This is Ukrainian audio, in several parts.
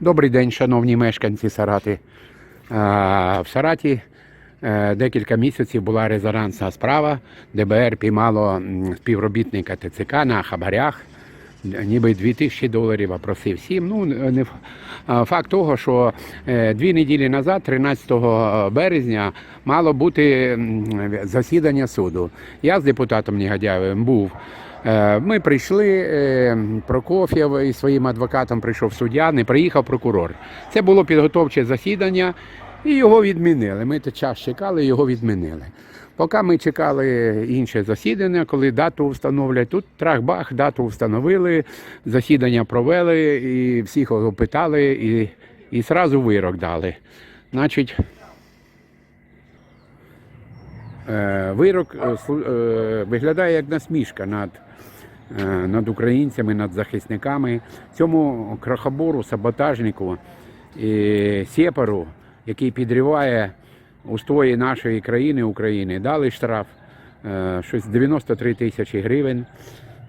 Добрий день, шановні мешканці Сарати. В Сараті е, декілька місяців була резонансна справа. ДБР піймало співробітника ТЦК на хабарях. Ніби 2000 доларів, а просив 7. Ну, не факт того, що е, дві неділі назад, 13 березня, мало бути засідання суду. Я з депутатом Негодяєвим був. Е, Ми прийшли, е, Прокоф'єв із своїм адвокатом прийшов суддя, не приїхав прокурор. Це було підготовче засідання, і його відмінили. Ми час чекали, його відмінили. Поки ми чекали інше засідання, коли дату встановлять, тут трах-бах, дату встановили, засідання провели, і всіх опитали, і, і зразу вирок дали. Значить, Е, Вирок е, е, виглядає як насмішка над, над українцями, над захисниками. Цьому крахобору, саботажнику сєпару, який підриває устої нашої країни України, дали штраф е, щось 93 тисячі гривень.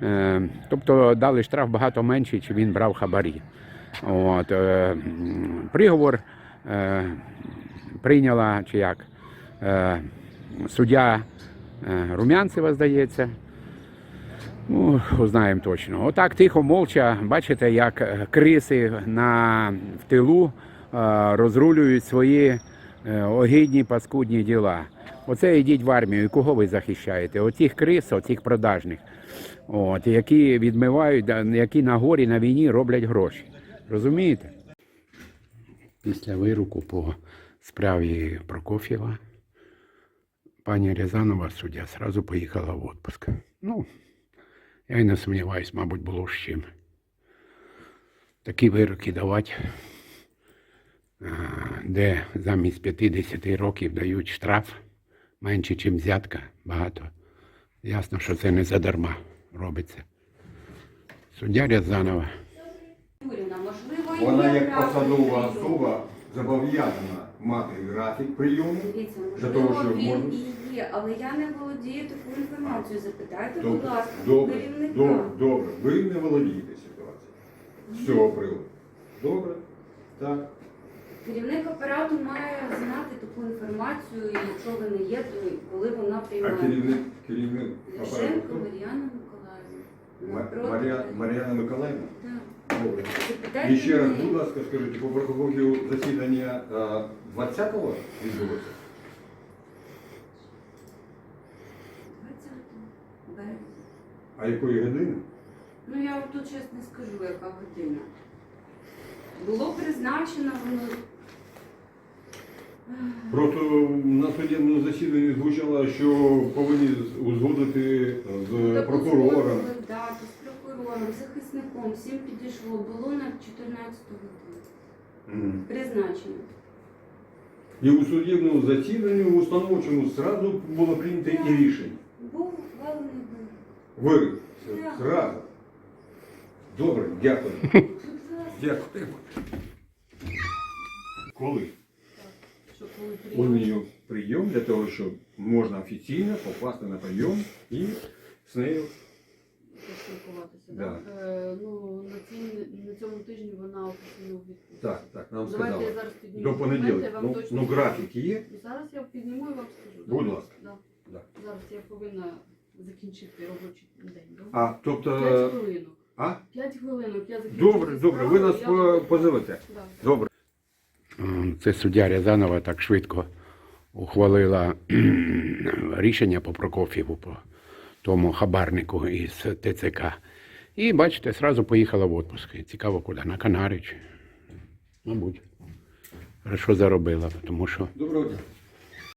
Е, Тобто дали штраф багато менший, чи він брав хабарі. От, е, приговор прийняла чи як суддя Румянцева, здається. Ну, знаємо точно. Отак тихо, молча, бачите, як криси на, в тилу розрулюють свої е, огидні паскудні діла. Оце йдіть в армію, і кого ви захищаєте? Отих крис, отих продажних, от, які відмивають, які на горі на війні роблять гроші. Розумієте? Після вируку по справі Прокоф'єва пані Рязанова, суддя, сразу поїхала в отпуск. Ну, я й не сумніваюсь, мабуть, було з чим. Такі вироки давати, де замість 50 років дають штраф менше, ніж взятка, багато. Ясно, що це не задарма робиться. Суддя Рязанова. Вона як посадова особа зобов'язана мати графік прийому Дивіться, того, щоб він і є, але я не володію такою інформацією. Запитайте, будь ласка, добре, керівника. добре, добре. Ви не володієте ситуацією з цього приводу. Добре? Так. Керівник апарату має знати таку інформацію, і якщо ви не є, то коли вона А приймає. керівник, керівник Ляшенко апарату? Мар'яна Миколаївна. Ма- Напроти. Мар'я- Мар'яна Миколаївна? Так. Добре. Запитайте І ще раз, мене. будь ласка, скажіть, по Верховному засідання а, 20-го відбулося? 20 березня. А якої години? Ну я тут чесно не скажу, яка година. Було призначено воно. Просто на судебному засіданні звучало, що повинні узгодити з прокурором. узгодили Дату з прокурором, захисником, всім підійшло. Було на 14 годину. Мгм. Призначено. І у судебному засіданні у установчому зразу було прийнято і рішення. Був ухвалений вирок. Ви зразу. Добре, дякую. Дякую. Коли? У прийом- прийом для того, щоб можна офіційно попасти на прийом і з нею. поспілкуватися. Да. Да. Е, ну, на, цій, на цьому тижні вона офіційно у відпустці. Так, так, нам Давайте я сказали. зараз підніму До документи, понеділка. вам Ну, точно ну графік є? Зараз я підніму і вам скажу. Будь Да. ласка. Да. Да. Зараз я повинна закінчити робочий день. Добре? А, тобто. П'ять хвилинок. А? П'ять хвилинок я закінчу. Добре, цю добре, ви справу, нас я по- позовете. Да. Добре. М, Це суддя Рязанова так швидко ухвалила рішення по Прокоф'єву, по тому хабарнику із ТЦК. І бачите, одразу поїхала в отпуск. І Цікаво, куди? На Канари чи, мабуть. Хорошо заробила, тому що Доброго дня.